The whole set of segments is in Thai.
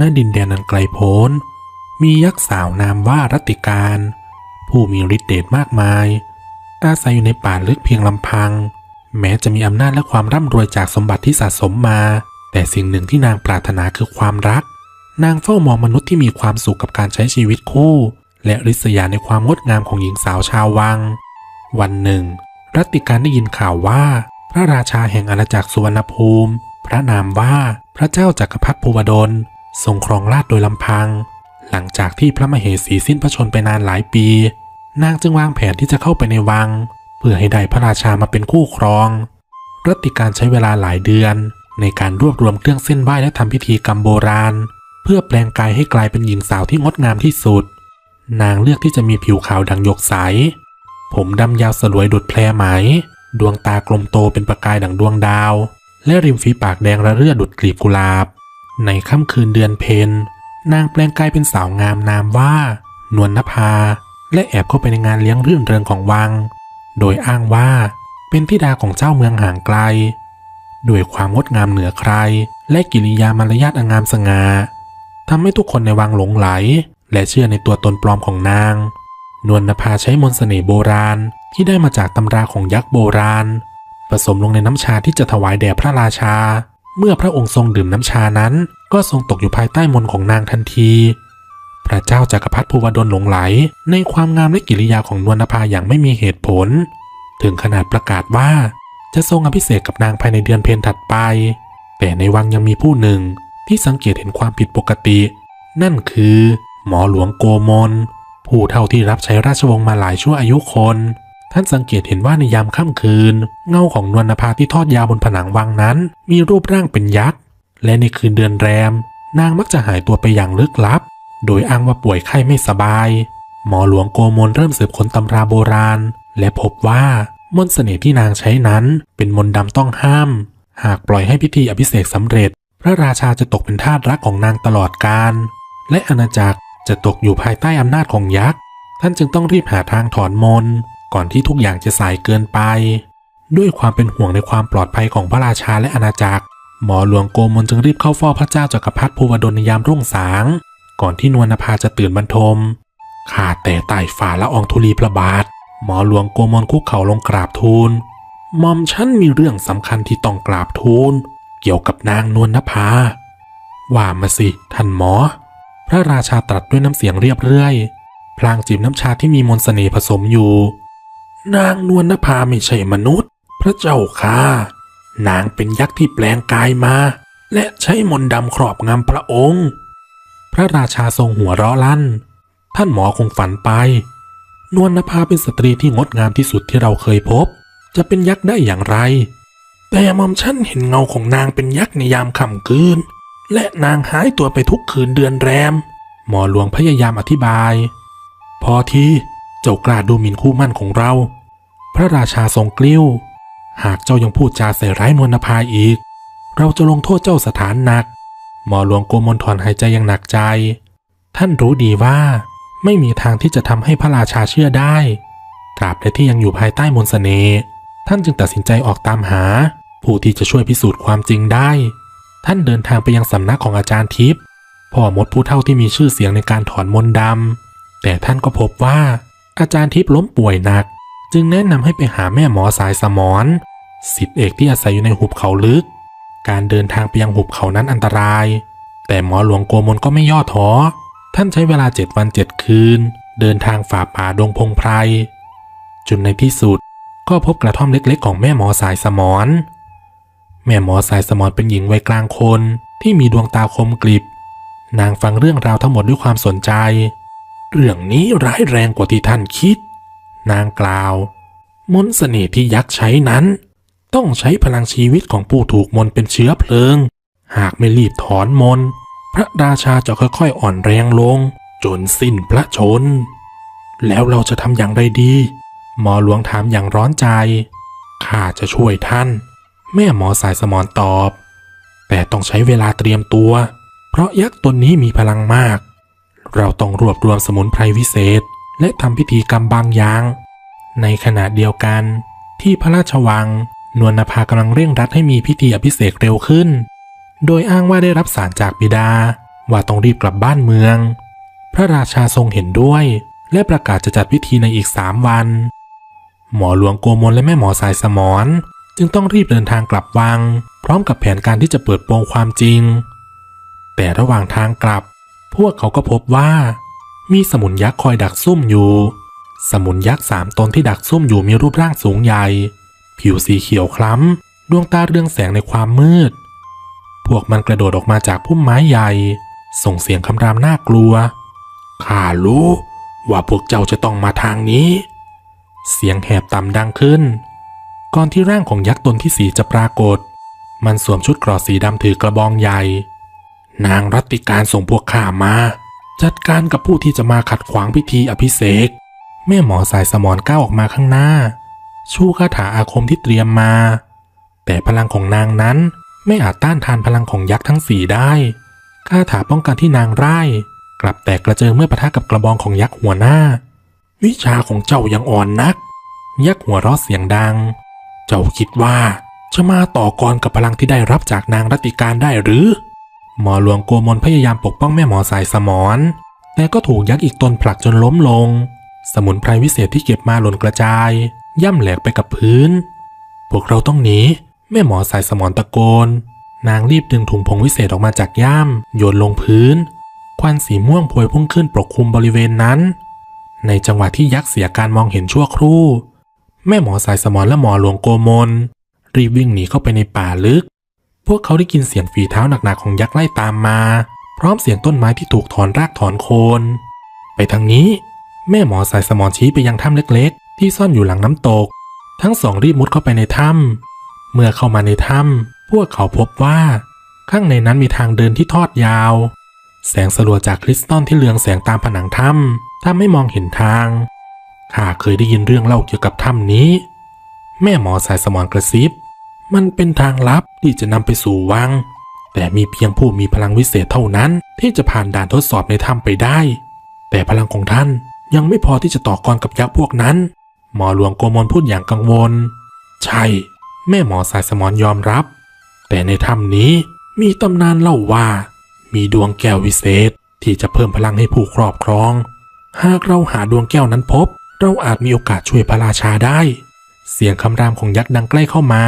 ณดินแดนอันไกลโพ้น มียักษ์สาวนามว่ารัติการ ผู้มีฤทธิ์เดชมากมาย อาศัยอยู่ในป่าลึกเพียงลำพัง แม้จะมีอำนาจและความร่ำรวยจากสมบัติที่สะสมมา แต่สิ่งหนึ่งที่นางปรารถนาคือความรัก นางเฝ้ามองมนุษย์ที่มีความสุขกับการใช้ชีวิตคู่ และริษยาในความงดงามของหญิงสาวชาววัง วันหนึ่ง รัติการได้ยินข่าวว่า พระราชาแห่งอาณาจักรสุวรรณภูมิ พระนามว่าพระเจ้าจักรพรรดิภูวดล ทรงครองราชโดยลำพัง หลังจากที่พระมเหสีสิ้นพระชนไปนานหลายปี นางจึงวางแผนที่จะเข้าไปในวัง เพื่อให้ได้พระราชามาเป็นคู่ครองรัตติการใช้เวลาหลายเดือน ในการรวบรวมเครื่องเส้นไหว้และทำพิธีกรรมโบราณ เพื่อแปลงกายให้กลายเป็นหญิงสาวที่งดงามที่สุด นางเลือกที่จะมีผิวขาวดังหยกใส ผมดำยาวสลวยดุดแพรไหม ดวงตากลมโตเป็นประกายดังดวงดาว และริมฝีปากแดงระเรื่อดุดกลีบกุหลาบ ในค่ำคืนเดือนเพ็ญนางแปลงกายเป็นสาวงามนามว่านวลนภา และแอบเข้าไปในงานเลี้ยงรื่นเริงของวัง โดยอ้างว่าเป็นธิดาของเจ้าเมืองห่างไกล ด้วยความงดงามเหนือใคร และกิริยามารยาทอันงามสง่าทำให้ทุกคนในวังหลงไหล และเชื่อในตัวตนปลอมของนาง นวลนภาใช้มนต์เสน่ห์โบราณที่ได้มาจากตำราของยักษ์โบราณ ผสมลงในน้ำชาที่จะถวายแด่พระราชา เมื่อพระองค์ทรงดื่มน้ำชานั้น ก็ทรงตกอยู่ภายใต้มนต์ของนางทันที พระเจ้าจักรพรรดิภูวดลหลงไหล ในความงามและกิริยาของนวลนภาอย่างไม่มีเหตุผล ถึงขนาดประกาศว่าจะทรงอภิเษกกับนางภายในเดือนเพ็ญถัดไป แต่ในวังยังมีผู้หนึ่งที่สังเกตเห็นความผิดปกติ นั่นคือ หมอหลวงโกมลผู้เท่าที่รับใช้ราชวงศ์มาหลายชั่วอายุคน ท่านสังเกตเห็นว่าในยามค่ำคืน เงาของนวลนภาที่ทอดยาวบนผนังวังนั้น มีรูปร่างเป็นยักษ์ และในคืนเดือนแรม นางมักจะหายตัวไปอย่างลึกลับ โดยอ้างว่าป่วยไข้ไม่สบาย หมอหลวงโกมลเริ่มสืบค้นตำราโบราณ และพบว่ามนต์เสน่ห์ที่นางใช้นั้น เป็นมนต์ดำต้องห้าม หากปล่อยให้พิธีอภิเษกสำเร็จ พระราชาจะตกเป็นทาสรักของนางตลอดกาลและอาณาจักรจะตกอยู่ภายใต้อำนาจของยักษ์ ท่านจึงต้องรีบหาทางถอนมนต์ ก่อนที่ทุกอย่างจะสายเกินไป ด้วยความเป็นห่วงในความปลอดภัยของพระราชาและอาณาจักร หมอหลวงโกมลจึงรีบเข้าเฝ้าพระเจ้าจักรพรรดิภูวดลในยามรุ่งสาง ก่อนที่นวลนภาจะตื่นบรรทมข้าแต่ใต้ฝ่าละอองธุลีพระบาท หมอหลวงโกมลคุกเข่าลงกราบทูลหมอมฉันมีเรื่องสำคัญที่ต้องกราบทูลเกี่ยวกับนางนวลนภา ว่ามาสิ ท่านหมอ พระราชาตรัสด้วยน้ำเสียงเรียบเรื่อย พลางจิบน้ำชาที่มีมนต์เสน่ห์ผสมอยู่ นางนวลนภาไม่ใช่มนุษย์ พระเจ้าค่ะ นางเป็นยักษ์ที่แปลงกายมา และใช้มนต์ดำครอบงำพระองค์ พระราชาทรงหัวเราะลั่น ท่านหมอคงฝันไป นวลนภาเป็นสตรีที่งดงามที่สุดที่เราเคยพบ จะเป็นยักษ์ได้อย่างไร แต่มอมฉันเห็นเงาของนางเป็นยักษ์ในยามค่ำคืน และนางหายตัวไปทุกคืนเดือนแรม หมอหลวงพยายามอธิบาย พอทีเจ้ากล้าดูหมิ่นคู่มั่นของเรา พระราชาทรงกลิ้ว หากเจ้ายังพูดจาใส่ร้ายนวลนภาอีก เราจะลงโทษเจ้าสถานหนัก หมอหลวงโกมลถอนหายใจอย่างหนักใจ ท่านรู้ดีว่า ไม่มีทางที่จะทำให้พระราชาเชื่อได้ตราบใดที่ยังอยู่ภายใต้มนต์เสน่ห์ท่านจึงตัดสินใจออกตามหา ผู้ที่จะช่วยพิสูจน์ความจริงได้ ท่านเดินทางไปยังสำนักของอาจารย์ทิพย์พ่อมดผู้เท่าที่มีชื่อเสียงในการถอนมนต์ดำแต่ท่านก็พบว่า อาจารย์ทิพย์ล้มป่วยหนัก จึงแนะนำให้ไปหาแม่หมอสายสมอนสิทธิเอกที่อาศัยอยู่ในหุบเขาลึก การเดินทางไปยังหุบเขานั้นอันตราย แต่หมอหลวงโกมลก็ไม่ย่อท้อ ท่านใช้เวลาเจ็ดวันเจ็ดคืน เดินทางฝ่าป่าดงพงไพรจนในที่สุดก็พบกระท่อมเล็กๆ ของแม่หมอสายสมอนแม่หมอสายสมอนเป็นหญิงวัยกลางคนที่มีดวงตาคมกริบ นางฟังเรื่องราวทั้งหมดด้วยความสนใจ เรื่องนี้ร้ายแรงกว่าที่ท่านคิด นางกล่าว มนต์เสน่ห์ที่ยักษ์ใช้นั้น ต้องใช้พลังชีวิตของผู้ถูกมนเป็นเชื้อเพลิง หากไม่รีบถอนมน พระราชาจะค่อยๆอ่อนแรงลง จนสิ้นพระชน แล้วเราจะทำอย่างไรดี หมอหลวงถามอย่างร้อนใจ ข้าจะช่วยท่าน แม่หมอสายสมอนตอบ แต่ต้องใช้เวลาเตรียมตัว เพราะยักษ์ตนนี้มีพลังมาก เราต้องรวบรวมสมุนไพรวิเศษ และทำพิธีกรรมบางอย่าง ในขณะเดียวกัน ที่พระราชวัง นวลนภากำลังเร่งรัดให้มีพิธีอภิเษกเร็วขึ้น โดยอ้างว่าได้รับสารจากบิดา ว่าต้องรีบกลับบ้านเมือง พระราชาทรงเห็นด้วย และประกาศจะจัดพิธีในอีกสามวัน หมอหลวงโกมลและแม่หมอสายสมอนจึงต้องรีบเดินทางกลับวัง พร้อมกับแผนการที่จะเปิดโปงความจริง แต่ระหว่างทางกลับ พวกเขาก็พบว่า มีสมุนยักษ์คอยดักซุ่มอยู่ สมุนยักษ์สามตนที่ดักซุ่มอยู่มีรูปร่างสูงใหญ่ ผิวสีเขียวคล้ำ ดวงตาเรืองแสงในความมืด พวกมันกระโดดออกมาจากพุ่มไม้ใหญ่ ส่งเสียงคำรามน่ากลัว ข้ารู้ว่าพวกเจ้าจะต้องมาทางนี้ เสียงแหบต่ำดังขึ้น ก่อนที่ร่างของยักษ์ตนที่สีจะปรากฏ มันสวมชุดเกราะสีดำถือกระบองใหญ่ นางรัติการส่งพวกข้ามา จัดการกับผู้ที่จะมาขัดขวางพิธีอภิเษกแม่หมอสายสมอนก้าวออกมาข้างหน้า ชูคาถาอาคมที่เตรียมมา แต่พลังของนางนั้นไม่อาจต้านทานพลังของยักษ์ทั้งสี่ได้คาถาป้องกันที่นางไร้กลับแตกกระเจิงเมื่อปะทะกับกระบองของยักษ์หัวหน้า วิชาของเจ้ายังอ่อนนัก ยักษ์หัวเราะเสียงดัง เจ้าคิดว่าจะมาต่อกรกับพลังที่ได้รับจากนางรัติการได้หรือ หมอหลวงโกมลพยายามปกป้องแม่หมอสายสมอนแต่ก็ถูกยักษ์อีกตนผลักจนล้มลง สมุนไพรวิเศษที่เก็บมาหล่นกระจาย ย่ำแหลกไปกับพื้น พวกเราต้องหนีแม่หมอสายสมอนตะโกน นางรีบดึงถุงผงวิเศษออกมาจากย่ามโยนลงพื้น ควันสีม่วงพวยพุ่งขึ้นปกคลุมบริเวณนั้น ในจังหวะที่ยักษ์เสียการมองเห็นชั่วครู่ แม่หมอสายสมอนและหมอหลวงโกมลรีบวิ่งหนีเข้าไปในป่าลึก พวกเขาได้กินเสียงฝีเท้าหนักๆของยักษ์ไล่ตามมา พร้อมเสียงต้นไม้ที่ถูกถอนรากถอนโคน ไปทางนี้ แม่หมอสายสมอชี้ไปยังถ้ำเล็กๆ ที่ซ่อนอยู่หลังน้ำตก ทั้งสองรีบมุดเข้าไปในถ้ำเมื่อเข้ามาในถ้ำพวกเขาพบว่า ข้างในนั้นมีทางเดินที่ทอดยาว แสงสลัวจากคริสตัลที่เลืองแสงตามผนังถ้ำทำให้มองเห็นทางข้าเคยได้ยินเรื่องเล่าเกี่ยวกับถ้ำนี้ แม่หมอสายสมอนกระซิบ มันเป็นทางลับที่จะนำไปสู่วัง แต่มีเพียงผู้มีพลังวิเศษเท่านั้น ที่จะผ่านด่านทดสอบในถ้ำไปได้ แต่พลังของท่านยังไม่พอที่จะต่อกรกับยักษ์พวกนั้น หมอหลวงโกมลพูดอย่างกังวล ใช่ แม่หมอสายสมอนยอมรับ แต่ในถ้ำนี้มีตำนานเล่าว่า มีดวงแก้ววิเศษที่จะเพิ่มพลังให้ผู้ครอบครอง หากเราหาดวงแก้วนั้นพบ เราอาจมีโอกาสช่วยพระราชาได้ เสียงคำรามของยักษ์ดังใกล้เข้ามา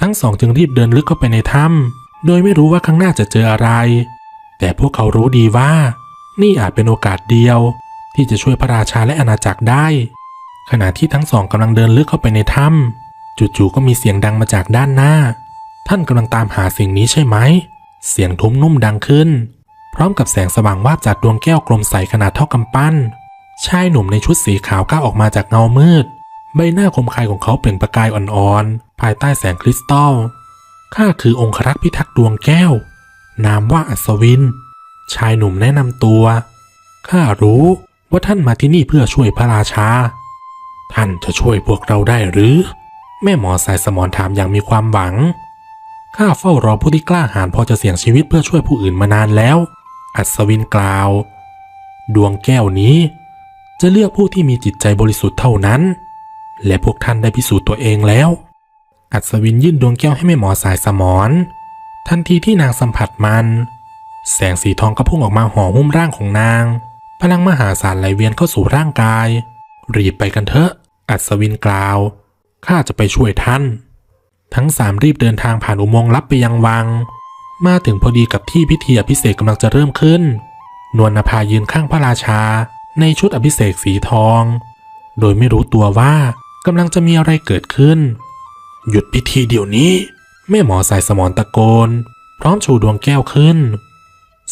ทั้งสองจึงรีบเดินลึกเข้าไปในถ้ำโดยไม่รู้ว่าข้างหน้าจะเจออะไร แต่พวกเขารู้ดีว่า นี่อาจเป็นโอกาสเดียว ที่จะช่วยพระราชาและอาณาจักรได้ ขณะที่ทั้งสองกำลังเดินลึกเข้าไปในถ้ำจู่ๆก็มีเสียงดังมาจากด้านหน้า ท่านกำลังตามหาสิ่งนี้ใช่ไหม เสียงทุ้มนุ่มดังขึ้น พร้อมกับแสงสว่างวาบจากดวงแก้วกลมใสขนาดเท่ากำปั้นชายหนุ่มในชุดสีขาวก้าวออกมาจากเงามืด ใบหน้าคมคายของเขาเปล่งประกายอ่อนๆ ภายใต้แสงคริสตัล ข้าคือองครักษ์พิทักษ์ดวงแก้ว นามว่าอัศวิน ชายหนุ่มแนะนำตัว ข้ารู้ว่าท่านมาที่นี่เพื่อช่วยพระราชา ท่านจะช่วยพวกเราได้หรือ แม่หมอสายสมอนถามอย่างมีความหวัง ข้าเฝ้ารอผู้ที่กล้าหาญพอจะเสี่ยงชีวิตเพื่อช่วยผู้อื่นมานานแล้ว อัศวินกล่าว ดวงแก้วนี้ จะเลือกผู้ที่มีจิตใจบริสุทธิ์เท่านั้น และพวกท่านได้พิสูจน์ตัวเองแล้ว อัศวินยื่นดวงแก้วให้แม่หมอสายสมอนทันทีที่นางสัมผัสมัน แสงสีทองก็พุ่งออกมาห่อหุ้มร่างของนาง พลังมหาศาลไหลเวียนเข้าสู่ร่างกาย รีบไปกันเถอะ อัศวินกล่าว ข้าจะไปช่วยท่าน ทั้งสามรีบเดินทางผ่านอุโมงค์ลับไปยังวัง มาถึงพอดีกับที่พิธีอภิเษกกำลังจะเริ่มขึ้น นวลนภายืนข้างพระราชาในชุดอภิเษกสีทอง โดยไม่รู้ตัวว่า กำลังจะมีอะไรเกิดขึ้น หยุดพิธีเดี๋ยวนี้ แม่หมอสายสมอนตะโกน พร้อมชูดวงแก้วขึ้น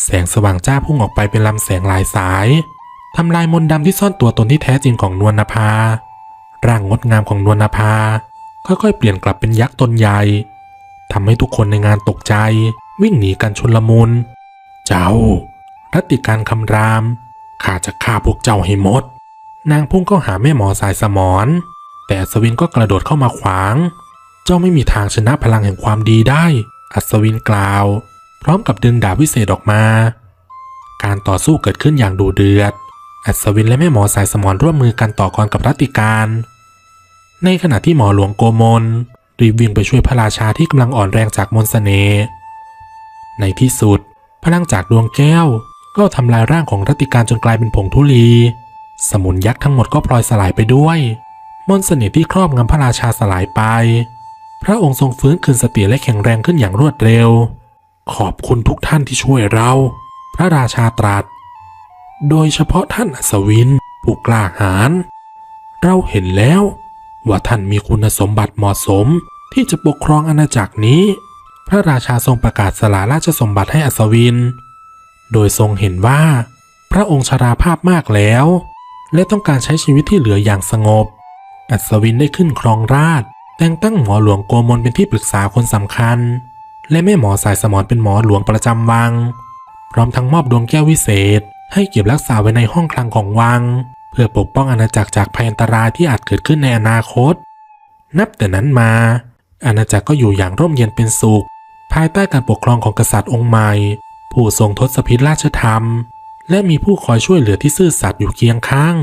แสงสว่างจ้าพุ่งออกไปเป็นลำแสงหลายสายทำลายมนต์ดำที่ซ่อนตัวตนที่แท้จริงของนวลนภา ร่างงดงามของนวลนภา ค่อยๆ เปลี่ยนกลับเป็นยักษ์ตนใหญ่ทำให้ทุกคนในงานตกใจ วิ่งหนีกันชุนลมุน เจ้า รัตติการคำรามข้าจะฆ่าพวกเจ้าให้หมด นางพุ่งเข้าหาแม่หมอสายสมอน แต่อัศวินก็กระโดดเข้ามาขวาง เจ้าไม่มีทางชนะพลังแห่งความดีได้ อัศวินกล่าว พร้อมกับดึงดาบวิเศษออกมา การต่อสู้เกิดขึ้นอย่างดูเดือด อัศวินและแม่หมอสายสมอนร่วมมือกันต่อกรกับรัติการ ในขณะที่หมอหลวงโกมลรีบวิ่งไปช่วยพระราชาที่กำลังอ่อนแรงจากมนต์เสน่ห์ในที่สุด พลังจากดวงแก้วก็ทำลายร่างของรัติการจนกลายเป็นผงธุลี สมุนยักษ์ทั้งหมดก็พลอยสลายไปด้วย มนต์เสน่ห์ที่ครอบงำพระราชาสลายไป พระองค์ทรงฟื้นคืนสติและแข็งแรงขึ้นอย่างรวดเร็ว ขอบคุณทุกท่านที่ช่วยเรา พระราชาตรัส โดยเฉพาะท่านอัศวิน ผู้กล้าหาญ เราเห็นแล้ว ว่าท่านมีคุณสมบัติเหมาะสมที่จะปกครองอาณาจักรนี้ พระราชาทรงประกาศสละราชสมบัติให้อัศวิน โดยทรงเห็นว่า พระองค์ชราภาพมากแล้ว และต้องการใช้ชีวิตที่เหลืออย่างสงบ อัศวินได้ขึ้นครองราชแต่งตั้งหมอหลวงโกมลเป็นที่ปรึกษาคนสำคัญ และแม่หมอสายสมรเป็นหมอหลวงประจำวัง พร้อมทั้งมอบดวงแก้ววิเศษ ให้เก็บรักษาไว้ในห้องคลังของวัง เพื่อปกป้องอาณาจักรจากภัยอันตรายที่อาจเกิดขึ้นในอนาคต นับแต่นั้นมา อาณาจักรก็อยู่อย่างร่มเย็นเป็นสุข ภายใต้การปกครองของกษัตริย์องค์ใหม่ ผู้ทรงทศพิธราชธรรม และมีผู้คอยช่วยเหลือที่ซื่อสัตย์อยู่เคียงข้าง